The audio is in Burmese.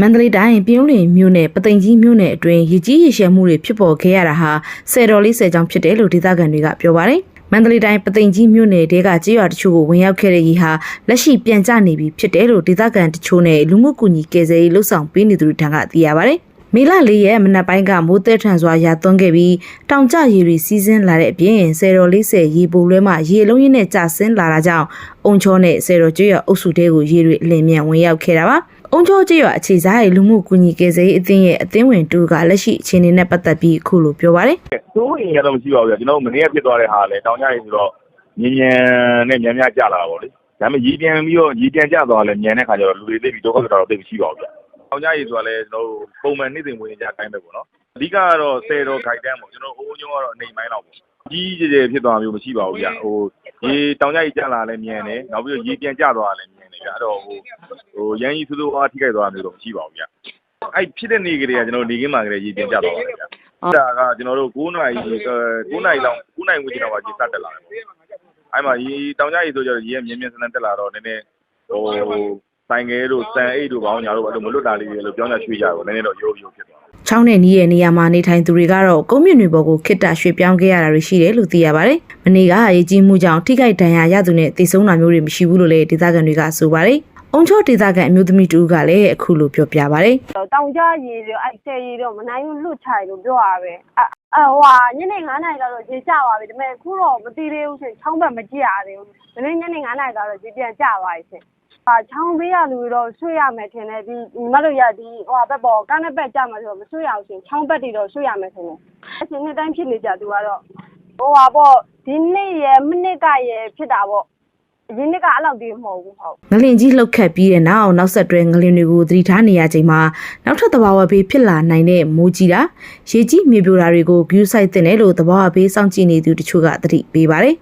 မန္တလေးတိုင်းပြင်းလင်မြို့နယ်ပသိမ်ကြီးမြို့နယ်အတွင်းရကြီးရရှယ်မှုတွေဖြစ်ပေါ်ခဲ့ရတာဟာဆယ်တော်လေးဆယ်ကြောင်ဖြစ်တယ်လို့ဒေသခံတွေကပြောပါတယ်။မန္တလေးတိုင်းပသိမ်ကြီးမြို့နယ်တဲကကြေးရွာတချို့ကိုဝင်ရောက်ခဲ့တဲ့ရေဟာလက်ရှိပြန်ကျနေပြီဖြစ်တယ်လို့ဒေသခံတချို့နဲ့လူမှုကူညီကယ်ဆယ်ရေးလှုပ်ဆောင်ပေးနေသူတွေထံကသိရပါတယ်။မေလ၄ရက်မနက်ပိုင်းကမိုးတဲထန်စွာရာသွန်းခဲ့ပြီးတောင်ကျရေတွေစီးဆင်းလာတဲ့အပြင်ဆယ်တော်လေးဆယ်ရေပိုလွဲမှရေလုံးရင်းနဲ့ကျဆင်းလာတာကြောင့်အုံချောနဲ့ဆယ်တော်ကျွော်အုပ်စုတဲကိုရေတွေအလင်းမြန်ဝင်ရောက်ခဲ့တာပါ။ အုံချောကျွော်အခြေစားရဲ့လူမှုကူညီကယ်ဆယ်ရေးအသင်းရဲ့အသင်းဝင်တူကလက်ရှိအခြေအနေနဲ့ပတ်သက်ပြီးအခုလိုပြောပါရယ်စိုးရင်ရတော့မရှိပါဘူးဗျာကျွန်တော်တို့မနေ့ကဖြစ်သွားတဲ့ဟာလည်းတောင်ကြရည်ဆိုတော့ညင်ညံနဲ့မြန်မြန်ကြလာတာပေါ့လေဒါပေမဲ့ရီပြန်ပြီးတော့ရီပြန်ကြသွားလည်းမြန်တဲ့ခါကျတော့လူတွေသိပြီးဒုက္ခကတော့သိမရှိပါဘူးဗျာတောင်ကြရည်ဆိုတာလည်းကျွန်တော်တို့ပုံမှန်နေ့စဉ်ဝင်ကြတိုင်းပဲပေါ့နော်အဓိကကတော့ဆယ်တော်ခိုက်တန်းပေါ့ကျွန်တော်အိုးညုံကတော့အနေပိုင်းတော့ပေါ့ကြီးကြီးကျယ်ဖြစ်သွားမျိုးမရှိပါဘူးဗျာဟို ရေတောင်ကြရည်ကြလာလည်းမြန်တယ်နောက်ပြီးတော့ရေပြန်ကြသွားလည်းမြန်တယ်ဗျာအဲ့တော့ဟိုဟိုရန်ကြီးသူတို့အားထိခိုက်သွားမျိုးတော့မရှိပါဘူးဗျာအဲ့ဖြစ်တဲ့နေ့ကလေးကကျွန်တော်နေခင်းမှာကလေးရေပြန်ကြသွားပါတယ်ဗျာဒါကကျွန်တော်တို့9နာရီ9နာရီလောက်9နာရီဝန်းကျင်လောက်ကြီးစတက်လာတယ်ပေါ့။အဲ့မှာဒီတောင်ကြရီဆိုကြတော့ရေကမြင်းမြင်းဆန်းဆန်းတက်လာတော့နည်းနည်းဟို ဆိုင်ငယ်တို့စံအိတ်တို့ဘောင်းညာတို့အဲ့လိုမလွတ်တာလေးတွေလို့ပြောင်းကြရွှေ့ကြတော့နည်းနည်းတော့ရိုးရိုးဖြစ်သွားတယ်။ချောင်းနဲ့နီးရဲ့နေရာမှာနေထိုင်သူတွေကတော့ကုန်းမြင့်တွေပေါ်ကိုခိတ္တရွှေ့ပြောင်းခဲ့ရတာတွေရှိတယ်လို့သိရပါတယ်။မနေ့ကရေကြီးမှုကြောင့်ထိခိုက်ဒဏ်ရာရသူနဲ့တိတ်ဆုံးတာမျိုးတွေမရှိဘူးလို့လည်းဒေသခံတွေကဆိုပါတယ်။အုံချောဒေသခံအမျိုးသမီးတူကလည်းအခုလိုပြောပြပါရယ်တောင်ကြရေတွေအဲ့ဆယ်ရေတော့မနိုင်ဘူးလွတ်ချိုင်လို့ပြောရပဲအအဟွာညနေ9နာရီကတော့ရေကျသွားပြီဒါပေမဲ့အခုတော့မသိသေးဘူးရှင်ချောင်းဘက်မကြည့်ရသေးဘူးဒါပေမဲ့ညနေ9နာရီကတော့ရေပြန်ကျသွားပြီရှင်အာ ချောင်းပေးရလူတွေတော့ဆွေးရမယ်ထင်တယ်ဒီညီမတို့ရဒီဟိုဘက်ပေါ်ကန်းတဲ့ဘက်ကျမှာဆိုတော့မဆွေးရအောင်ရှင်ချောင်းဘက်တွေတော့ဆွေးရမယ်ထင်တယ်အရှင်နှစ်တိုင်းဖြစ်နေကြသူကတော့ဟိုဟာပေါ့ဒီနေ့ရမိနစ်ကရဖြစ်တာပေါ့အရင်နှစ်ကအဲ့လောက်တည်းမဟုတ်ဘူးဟုတ်ငလင်ကြီးလှုပ်ခတ်ပြီးတဲ့နောက်နောက်ဆက်တွဲငလင်တွေကိုသတိထားနေရချိန်မှာနောက်ထပ်သဘာဝဘေးဖြစ်လာနိုင်တဲ့မိုးကြီးတာရေကြီးမြေပြိုတာတွေကိုဂယူးဆိုင်တင်တယ်လို့သဘာဝဘေးစောင့်ကြည့်နေသူတချို့ကသတိပေးပါတယ်